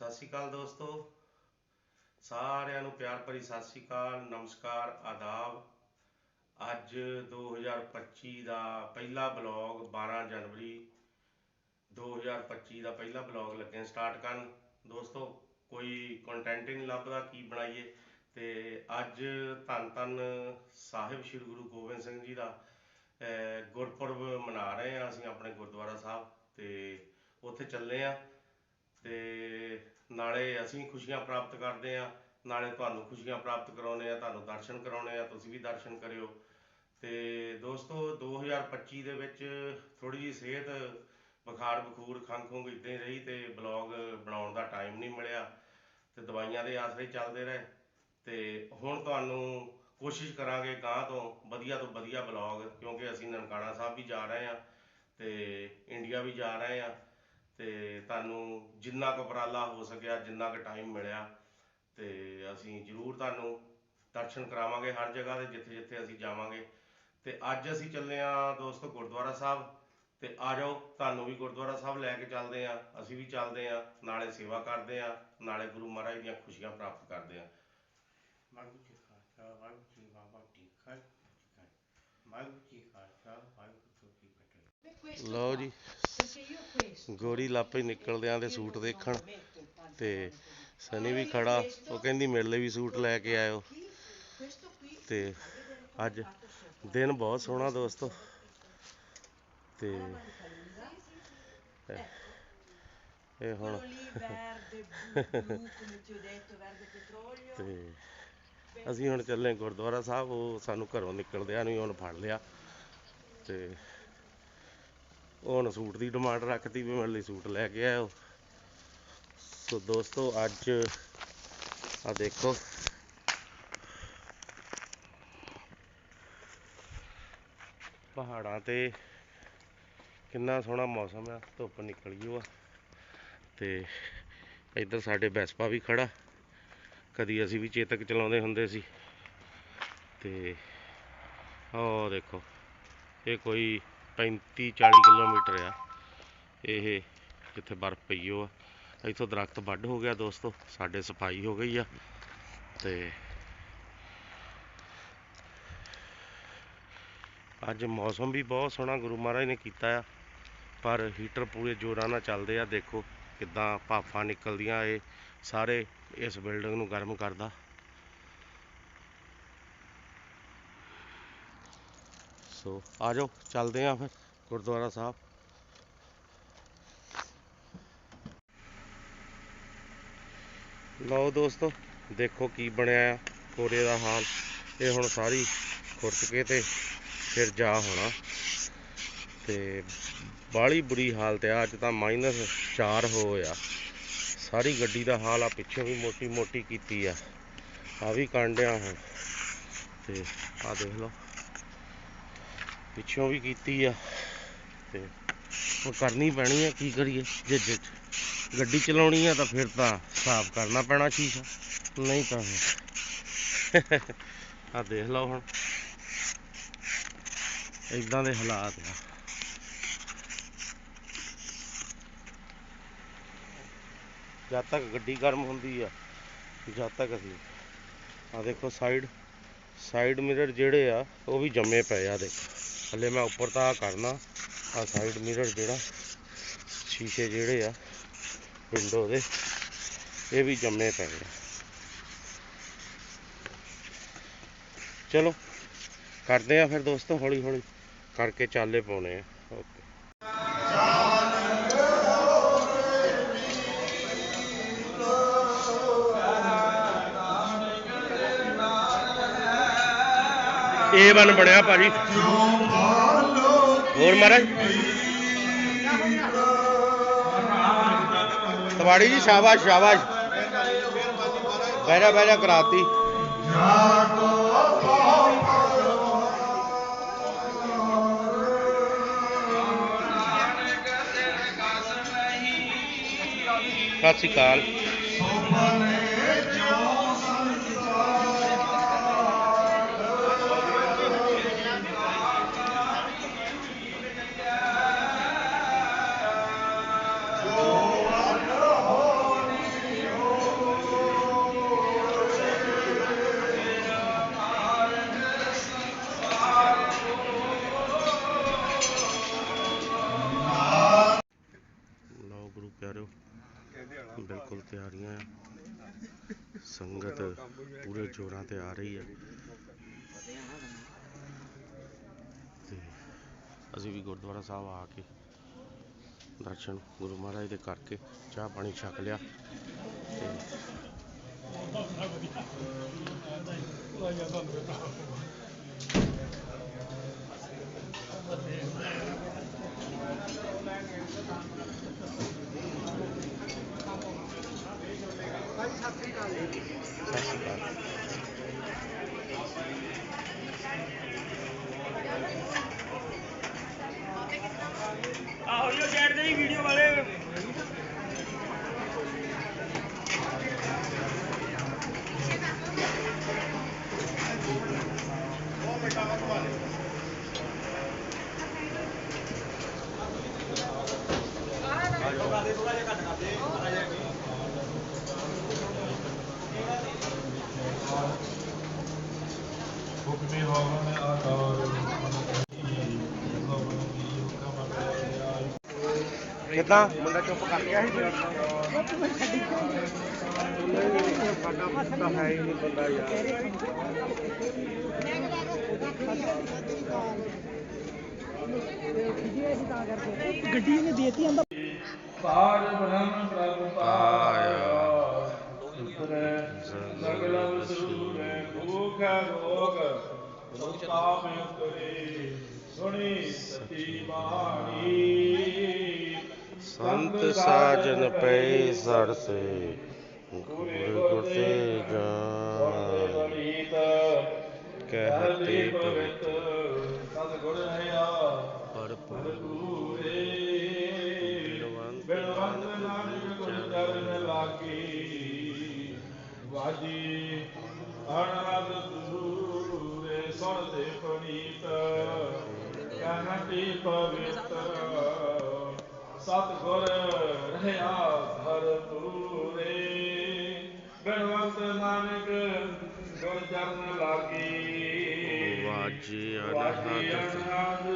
ਸਤਿ ਸ਼੍ਰੀ ਅਕਾਲ ਦੋਸਤੋ। ਸਾਰਿਆਂ ਨੂੰ ਪਿਆਰ ਭਰੀ ਸਤਿ ਸ਼੍ਰੀ ਅਕਾਲ, ਨਮਸਕਾਰ, ਆਦਾਬ। ਅੱਜ 2025 ਦਾ ਪਹਿਲਾ ਬਲੌਗ 12 ਜਨਵਰੀ। 2025 ਦਾ ਪਹਿਲਾ ਬਲੌਗ ਲੱਗੇ ਸਟਾਰਟ ਕਰਨ। ਦੋਸਤੋ, ਕੋਈ ਕੰਟੈਂਟ ਹੀ ਨਹੀਂ ਲੱਭਦਾ, ਕੀ ਬਣਾਈਏ? ਤੇ ਅੱਜ ਧੰਨ ਧੰਨ ਸਾਹਿਬ ਸ੍ਰੀ ਗੁਰੂ ਗੋਬਿੰਦ ਸਿੰਘ ਜੀ ਦਾ ਗੁਰਪੁਰਬ ਮਨਾ ਰਹੇ ਹਾਂ ਅਸੀਂ ਆਪਣੇ ਗੁਰਦੁਆਰਾ ਸਾਹਿਬ ਤੇ ਉੱਥੇ ਚੱਲੇ ਆ ਤੇ ਨਾਲੇ ਅਸੀਂ ਖੁਸ਼ੀਆਂ ਪ੍ਰਾਪਤ ਕਰਦੇ ਆ ਨਾਲੇ ਤੁਹਾਨੂੰ ਖੁਸ਼ੀਆਂ ਪ੍ਰਾਪਤ ਕਰਾਉਨੇ ਆ ਤੁਹਾਨੂੰ ਦਰਸ਼ਨ ਕਰਾਉਨੇ ਆ ਤੁਸੀਂ ਵੀ ਦਰਸ਼ਨ ਕਰਿਓ। ਤੇ ਦੋਸਤੋ 2025 ਦੇ ਵਿੱਚ ਥੋੜੀ ਜਿਹੀ ਸਿਹਤ ਬੁਖਾਰ, ਬਖੂਰ, ਖੰਘ ਖੁੰਘ ਇਦਾਂ ਹੀ ਰਹੀ ਤੇ ਬਲੌਗ ਬਣਾਉਣ ਦਾ ਟਾਈਮ ਨਹੀਂ ਮਿਲਿਆ ਤੇ ਦਵਾਈਆਂ ਦੇ ਆਸਰੇ ਚੱਲਦੇ ਰਹੇ। ਤੇ ਹੁਣ ਤੁਹਾਨੂੰ ਕੋਸ਼ਿਸ਼ ਕਰਾਂਗੇ ਗਾਂ ਤੋਂ ਵਧੀਆ ਤੋਂ ਵਧੀਆ ਬਲੌਗ, ਕਿਉਂਕਿ ਅਸੀਂ ਨਨਕਾਣਾ ਸਾਹਿਬ ਵੀ ਜਾ ਰਹੇ ਆ ਤੇ ਇੰਡੀਆ ਵੀ ਜਾ ਰਹੇ ਆ ਤੇ ਤੁਹਾਨੂੰ ਜਿੰਨਾ ਕੁ ਉਪਰਾਲਾ ਹੋ ਸਕਿਆ ਜਿੰਨਾ ਕੁ ਟਾਈਮ ਮਿਲਿਆ ਤੇ ਅਸੀਂ ਜ਼ਰੂਰ ਤੁਹਾਨੂੰ ਦਰਸ਼ਨ ਕਰਾਵਾਂਗੇ ਹਰ ਜਗ੍ਹਾ ਤੇ ਜਿੱਥੇ ਜਿੱਥੇ ਅਸੀਂ ਜਾਵਾਂਗੇ। ਤੇ ਅੱਜ ਅਸੀਂ ਚੱਲੇ ਆ ਦੋਸਤੋ ਗੁਰਦੁਆਰਾ ਸਾਹਿਬ ਤੇ ਆ ਜਾਓ ਤੁਹਾਨੂੰ ਵੀ ਗੁਰਦੁਆਰਾ ਸਾਹਿਬ ਲੈ ਕੇ ਚੱਲਦੇ ਆ ਅਸੀਂ ਵੀ ਚੱਲਦੇ ਆ ਨਾਲੇ ਸੇਵਾ ਕਰਦੇ ਆ ਨਾਲੇ ਗੁਰੂ ਮਹਾਰਾਜ ਦੀਆਂ ਖੁਸ਼ੀਆਂ ਪ੍ਰਾਪਤ ਕਰਦੇ ਆ। ਵਾਹਿਗੁਰੂ ਜੀ ਕਾ ਖਾਲਸਾ ਵਾਹਿਗੁਰੂ ਜੀ ਬਾਬਾ ਜੀ ਕੀ ਫਤਿਹ ਵਾਹਿਗੁਰੂ ਜੀ ਕਾ ਖਾਲਸਾ ਵਾਹਿਗੁਰੂ ਜੀ ਕੀ ਫਤਿਹ। ਲਓ ਜੀ। ਗੋਰੀ ਲਾਪੇ ਨਿਕਲਦਿਆਂ ਦੇ ਸੂਟ ਦੇਖਣ ਤੇ ਸਨੀ ਵੀ ਖੜਾ, ਉਹ ਕਹਿੰਦੀ ਮੇਰੇ ਲਈ ਵੀ ਸੂਟ ਲੈ ਕੇ ਆਇਓ। ਤੇ ਅੱਜ ਦਿਨ ਬਹੁਤ ਸੋਹਣਾ ਦੋਸਤੋ। ਤੇ ਇਹ- ਹੁਣ ਤੇ ਅਸੀਂ ਹੁਣ ਚੱਲੇ ਗੁਰਦੁਆਰਾ ਸਾਹਿਬ, ਉਹ ਸਾਨੂੰ ਘਰੋਂ ਨਿਕਲਦਿਆਂ ਨੂੰ ਹੀ ਹੁਣ ਫੜ ਲਿਆ। ਤੇ ਉਹ ਹੁਣ ਸੂਟ ਦੀ ਡਿਮਾਂਡ ਰੱਖਤੀ ਵੀ ਮੇਰੇ ਲਈ ਸੂਟ ਲੈ ਕੇ ਆਇਓ। ਸੋ ਦੋਸਤੋ, ਅੱਜ ਆ ਦੇਖੋ। ਪਹਾੜਾਂ ਤੇ ਕਿੰਨਾ ਸੋਹਣਾ ਮੌਸਮ ਆ, ਧੁੱਪ ਨਿਕਲ ਗਈ ਆ। ਤੇ ਇੱਧਰ ਸਾਡੇ ਵੈਸਪਾ ਵੀ ਖੜਾ। ਕਦੀ ਅਸੀਂ ਵੀ ਚੇਤਕ ਚਲਾਉਂਦੇ ਹੁੰਦੇ ਸੀ। ਤੇ ਉਹ ਦੇਖੋ, ਇਹ ਕੋਈ 35 40 ਕਿਲੋਮੀਟਰ ਆ। ਇਹ ਜਿੱਥੇ ਬਰਫ਼ ਪਈ ਉਹ ਆ। ਇੱਥੋਂ ਦਰਖਤ ਵੱਢ ਹੋ ਗਿਆ ਦੋਸਤੋ, ਸਾਡੇ ਸਫ਼ਾਈ ਹੋ ਗਈ ਆ ਤੇ ਅੱਜ ਮੌਸਮ ਵੀ ਬਹੁਤ ਸੋਹਣਾ ਗੁਰੂ ਮਹਾਰਾਜ ਨੇ ਕੀਤਾ ਆ, ਪਰ ਹੀਟਰ ਪੂਰੇ ਜ਼ੋਰਾਂ ਨਾਲ ਚੱਲਦੇ ਆ। ਦੇਖੋ ਕਿੱਦਾਂ ਭਾਫਾਂ ਨਿਕਲਦੀਆਂ, ਇਹ ਸਾਰੇ ਇਸ ਬਿਲਡਿੰਗ ਨੂੰ ਗਰਮ ਕਰਦਾ। ਸੋ ਆ ਜਾਓ ਚੱਲਦੇ ਆ ਫਿਰ, ਗੁਰਦੁਆਰਾ ਸਾਹਿਬ। ਲਓ ਦੋਸਤੋ, ਦੇਖੋ ਕੀ ਬਣਿਆ ਆ, ਕੋਰੇ ਦਾ ਹਾਲ। ਇਹ ਹੁਣ ਸਾਰੀ ਖੁਰਚ ਕੇ ਤੇ ਫਿਰ ਜਾ ਹੋਣਾ। ਤੇ ਬਾਹਲੀ ਬੁਰੀ ਹਾਲਤ ਆ, ਅੱਜ ਤਾਂ ਮਾਈਨਸ 4 ਹੋਇਆ ਸਾਰੀ ਗੱਡੀ ਦਾ ਹਾਲ ਆ, ਪਿੱਛੇ ਵੀ ਮੋਟੀ ਮੋਟੀ ਕੀਤੀ ਆ। ਆ ਵੀ ਕਾਂਡਿਆ ਹੁਣ। ਤੇ ਆ ਦੇਖ ਲਓ। ਪਿੱਛੋਂ ਵੀ ਕੀਤੀ ਆ ਤੇ ਉਹ ਕਰਨੀ ਪੈਣੀ ਆ, ਕੀ ਕਰੀਏ? ਜੇ ਗੱਡੀ ਚਲਾਉਣੀ ਆ ਤਾਂ ਫਿਰ ਤਾਂ ਸਾਫ਼ ਕਰਨਾ ਪੈਣਾ ਸ਼ੀਸ਼ਾ, ਨਹੀਂ ਤਾਂ ਆ ਦੇਖ ਲਓ ਹੁਣ। ਇਦਾਂ ਦੇ ਹਾਲਾਤ ਆ। ਜਦ ਤੱਕ ਗੱਡੀ ਗਰਮ ਹੁੰਦੀ ਆ, ਜਦ ਤੱਕ ਅਸੀਂ ਆ ਦੇਖੋ ਸਾਈਡ ਸਾਈਡ ਮਿਰਰ ਜਿਹੜੇ ਆ, ਉਹ ਵੀ ਜੰਮੇ ਪਏ ਆ, ਦੇਖੋ। ਹਲੇ ਮੈਂ ਉੱਪਰ ਤਾਂ ਆਹ ਕਰਨਾ ਆ ਸਾਈਡ ਮਿਰਰ ਜਿਹੜਾ, ਸ਼ੀਸ਼ੇ ਜਿਹੜੇ ਆ ਵਿੰਡੋ ਦੇ, ਇਹ ਵੀ ਜੰਮੇ ਪਏ ਆ। ਚਲੋ, ਕਰਦੇ ਆ ਫਿਰ ਦੋਸਤੋ ਹੌਲੀ ਹੌਲੀ ਕਰਕੇ ਚਾਲੇ ਪਾਉਣੇ ਆ। ਓਕੇ ਇਹ ਬਣ ਬਣਿਆ ਭਾਜੀ। ਹੋਰ ਮਹਾਰਾਜ? ਤਵਾੜੀ ਜੀ, ਸ਼ਾਬਾਸ਼ ਸ਼ਾਬਾਸ਼। ਬਹਿਰਾ ਬਹਿਰਾ ਕਰਾਤੀ। ਸਤਿ ਸ਼੍ਰੀ ਅਕਾਲ। ਬਿਲਕੁਲ ਤਿਆਰੀਆਂ ਆ। ਸੰਗਤ ਪੂਰੇ ਜੋਰਾਂ ਤੇ ਆ ਰਹੀ ਹੈ ਤੇ ਅਸੀਂ ਵੀ ਗੁਰਦੁਆਰਾ ਸਾਹਿਬ ਆ ਕੇ ਦਰਸ਼ਨ ਗੁਰੂ ਮਹਾਰਾਜ ਦੇ ਕਰਕੇ ਚਾਹ ਪਾਣੀ ਛਕ ਲਿਆ ਤੇ ਸਤਿ ਸ਼੍ਰੀ ਅਕਾਲ। ਆਹੋ ਜੋ ਸਾਈਡ ਤੇ ਵੀਡੀਓ ਵਾਲੇ ਕਿੱਦਾਂ? ਮੁੰਡਾ ਚੁੱਪ ਕਰ ਗਿਆ ਸੀ? ਸਾਡਾ ਪਤਾ ਹੈ ਹੀ ਨਹੀਂ ਬੰਦਾ ਯਾਰ ਸਾਜ ਬ੍ਰਹਮ ਪ੍ਰਭ ਪਾਇਆ। ਸੁਤਰ ਸਗਲ ਵਸੂਰ ਭੂਖ ਰੋਗ ਰੋਤਾ ਮੈਂ ਉਤਰੇ ਸੁਣੀ ਸਤੀ ਬਾਣੀ ਸੰਤ ਸਾਜਨ ਪਏ ਸਰਸੇ ਗੁਰ ਗੁਰ ਤੇ ਜਾਨ ਬਲੀਤ ਕਹਿਤੇ ਪਵਿੱਤ ਪਵਿੱਤ ਸੁਣਦੇ ਪਨੀਤ ਕਹਿਤੀ ਪਵਿੱਤ ਸਤ ਗੁਰ ਰਹਾ ਭਰਪੂਰੇ ਬਿਲਵੰਤ ਨਾਨਕ ਗੁਰ ਚਰਨ ਲਾਗੀ। ਵਾਜੀ ਅਨਹਦ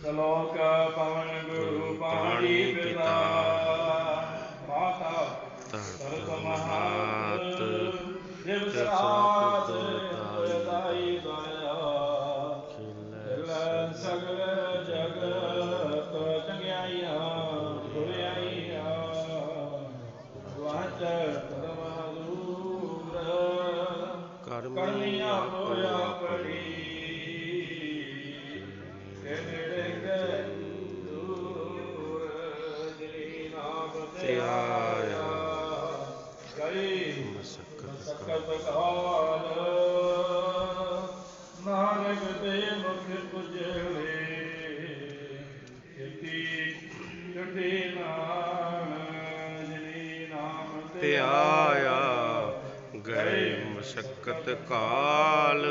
ਸ਼ਲੋਕ ਪਵਨ ਗੁਰੂ ਪਾਣੀ ਪਿਤਾ। ਮਾਤਾ ਸਰਤ ਮਹਾਤ ਮਹਾਤ ਦਿਵ ਦੇ ਮੁਖ ਪੁਜਲੇ ਕੀਤੀ ਜੁਟੀ ਨਾਮ ਜਨੀ ਨਾਮ ਤੇ ਆਇਆ ਗਏ ਮਸ਼ਕਤ ਕਾਲ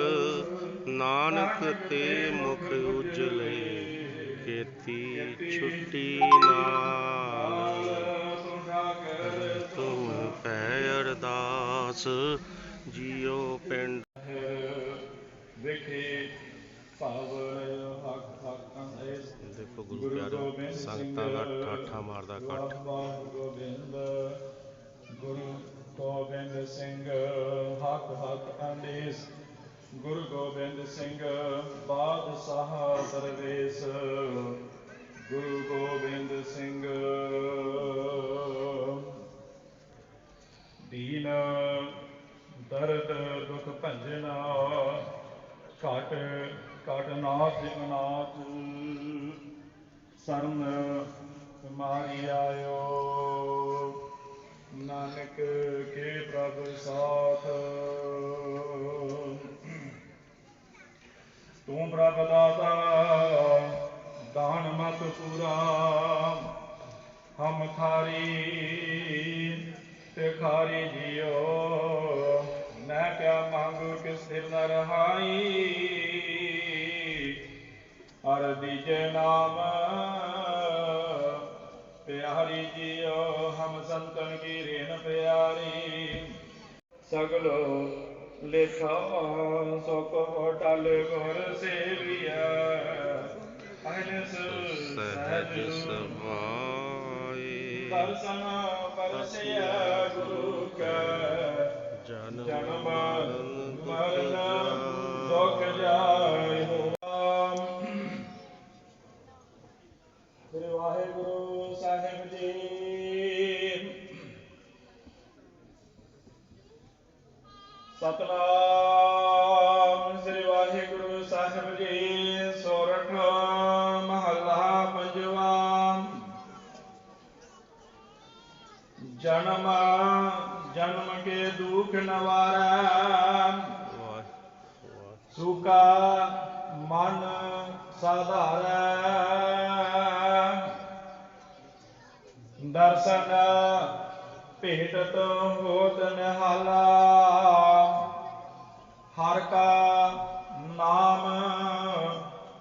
ਨਾਨਕ ਤੇ ਮੁਖ ਉਜਲੇ ਕੀਤੀ ਛੁੱਟੀ ਨਾਲ। ਤੁਮ ਪੈ ਅਰਦਾਸ ਜੀਓ ਪਿੰਡ ਵੇਖੇ ਪਾਵਨ ਹੱਕ ਹੱਕ ਅੰਦੇਸ ਦੇਖੋ ਗੁਰੂ ਪਿਆਰੋ ਸੰਗਤਾਂ ਦਾ ਠਾਠਾ ਮਾਰਦਾ ਇਕੱਠ। ਗੋਬਿੰਦ, ਗੁਰੂ ਗੋਬਿੰਦ ਸਿੰਘ, ਹੱਕ ਹੱਕ ਅੰਦੇਸ। ਗੁਰੂ ਗੋਬਿੰਦ ਸਿੰਘ, ਬਾਦਸ਼ਾਹ ਦਰਵੇਸ਼ ਗੁਰੂ ਗੋਬਿੰਦ ਸਿੰਘ, ਦੀਨ, ਦਰਦ, ਦੁਖ ਭੰਜਨਾ ਘਟ ਘਟ ਨਾਥ ਅਨਾਥ ਸਰਨ ਮਾਰੀ ਸਗਲੋ ਲੇਖਾ ਸੁਖ ਟਲ ਗੁਰ ਸੇਵੀਆ ਅਨਸ ਸਹਿਜ ਸਹਿਜ ਸਮਾਏ ਦਰਸ਼ਨ ਪਰਸਿਆ ਗੁਰੂ ਕੈ ਜਨਮ ਜਨਮ ਮਰਨ ਸਤਨਾਮ ਸ੍ਰੀ ਵਾਹਿਗੁਰੂ ਸਾਹਿਬ ਜੀ, ਸੋਰਠ ਮਹੱਲਾ ਪੰਜਵਾ। ਜਨਮ ਜਨਮ ਕੇ ਦੁਖ ਨਵਾਰਾ। ਸੁਖਾ ਮਨ ਸਾਧਾਰੈ। ਦਰਸ਼ਨ ਭੇਟਤ ਹੋਤ ਨਿਹਾਲਾ। ਹਰ ਕਾ ਨਾਮ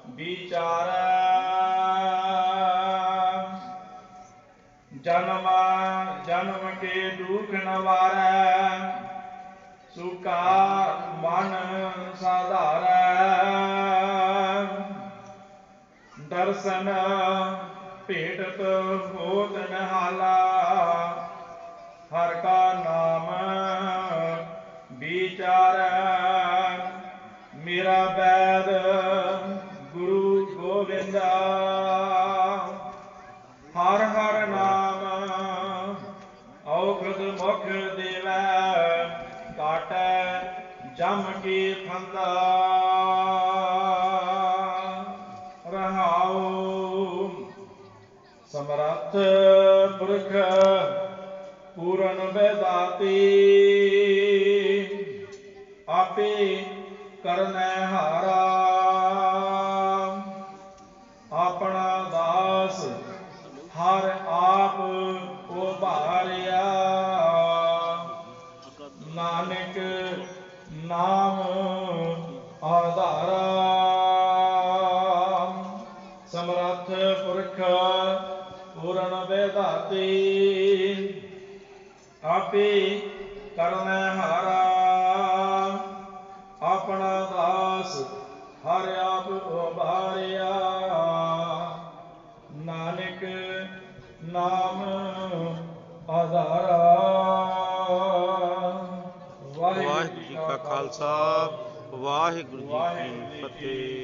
ਵਿਚਾਰੈ। ਜਨਮ ਜਨਮ ਕੇ ਦੁਖ ਨਵਾਰੈ। ਸੁਕਾ ਮਨ ਸਾਧਾਰੈ। ਦਰਸ਼ਨ ਭੇਟਤ ਹੋਤ ਨਹਾਲਾ। ਹਰ ਕਾ ਪੂਰਨ ਆਪੇ ਕਰਨੈ ਹਾਰਾ ਆਪੇ ਕਰਨੈ ਹਾਰਾ। ਆਪਣਾ ਦਾਸ ਹਰ ਆਪ ਉਭਾਰਿਆ। ਨਾਨਕ ਨਾਮ ਆਧਾਰਾ। ਵਾਹਿਗੁਰੂ ਜੀ ਕਾ ਖਾਲਸਾ। ਵਾਹਿਗੁਰੂ ਜੀ ਕੀ ਫਤਿਹ।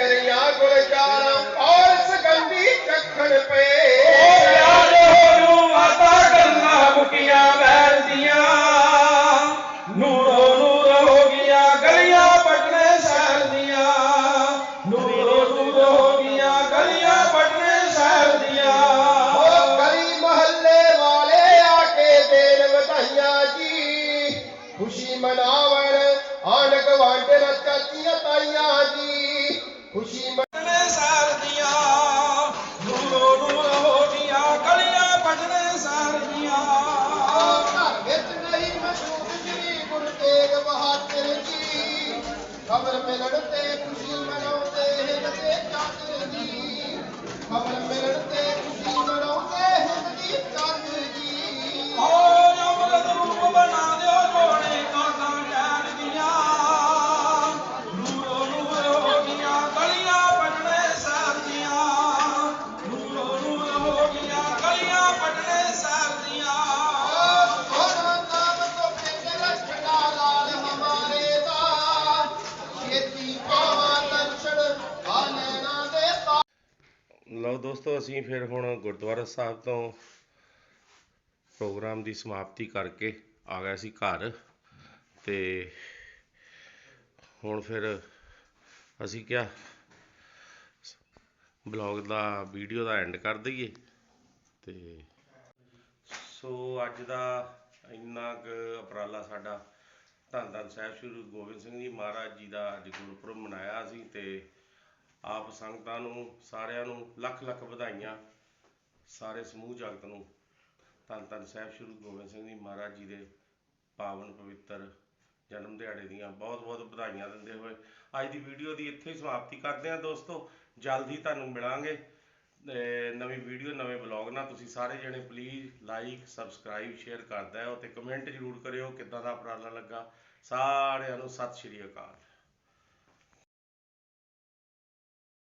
ਕਹਿ ਕਰਿਆ ਗੁਲਜ਼ਾਰਾ ਪੌਰ ਸੁਗੰਧੀ ਚੱਖਣ ਪਏ। ਖਬਰ ਮਿਲਣ ਤੇ ਖੁਸ਼ੀ ਮਨਾਉਂਦੇ ਹਨ ਤੇ ਚਾਦਰ ਦੀ। ਖਬਰ ਮਿਲਣ ਲਓ ਦੋਸਤੋ, ਅਸੀਂ ਫਿਰ ਹੁਣ ਗੁਰਦੁਆਰਾ ਸਾਹਿਬ ਤੋਂ ਪ੍ਰੋਗਰਾਮ ਦੀ ਸਮਾਪਤੀ ਕਰਕੇ ਆ ਗਏ ਸੀ ਘਰ ਤੇ ਹੁਣ ਫਿਰ ਅਸੀਂ ਕਿਹਾ ਬਲੌਗ ਦਾ ਵੀਡੀਓ ਦਾ ਐਂਡ ਕਰ ਦਈਏ ਤੇ ਸੋ ਅੱਜ ਦਾ ਇੰਨਾ ਕੁ ਉਪਰਾਲਾ ਸਾਡਾ ਧੰਨ ਧੰਨ ਸਾਹਿਬ ਸ੍ਰੀ ਗੁਰੂ ਗੋਬਿੰਦ ਸਿੰਘ ਜੀ ਮਹਾਰਾਜ ਜੀ ਦਾ ਅੱਜ ਗੁਰਪੁਰਬ ਮਨਾਇਆ ਸੀ ਤੇ ਆਪ ਸੰਗਤਾਂ ਨੂੰ, ਸਾਰਿਆਂ ਨੂੰ ਲੱਖ ਲੱਖ ਵਧਾਈਆਂ ਸਾਰੇ ਸਮੂਹ ਜਗਤ ਨੂੰ। ਧੰਨ ਧੰਨ ਸਾਹਿਬ ਸ੍ਰੀ ਗੁਰੂ ਗੋਬਿੰਦ ਸਿੰਘ ਜੀ ਮਹਾਰਾਜ ਜੀ ਦੇ ਪਾਵਨ ਪਵਿੱਤਰ ਜਨਮ ਦਿਹਾੜੇ ਦੀਆਂ ਬਹੁਤ ਬਹੁਤ ਵਧਾਈਆਂ ਦਿੰਦੇ ਹੋਏ। ਅੱਜ ਦੀ ਵੀਡੀਓ ਦੀ ਇੱਥੇ ਹੀ ਸਮਾਪਤੀ ਕਰਦੇ ਹਾਂ ਦੋਸਤੋ। ਜਲਦੀ ਤੁਹਾਨੂੰ ਮਿਲਾਂਗੇ। ਨਵੀਂ ਵੀਡੀਓ, ਨਵੇਂ ਬਲੌਗ ਨਾਲ ਤੁਸੀਂ ਸਾਰੇ ਜਣੇ ਪਲੀਜ਼ ਲਾਈਕ ਸਬਸਕ੍ਰਾਈਬ ਸ਼ੇਅਰ ਕਰਦਾ ਹੋ ਤੇ ਕਮੈਂਟ ਜ਼ਰੂਰ ਕਰਿਓ ਕਿੱਦਾਂ ਦਾ ਉਪਰਾਲਾ ਲੱਗਾ। ਸਾਰਿਆਂ ਨੂੰ ਸਤਿ ਸ਼੍ਰੀ ਅਕਾਲ।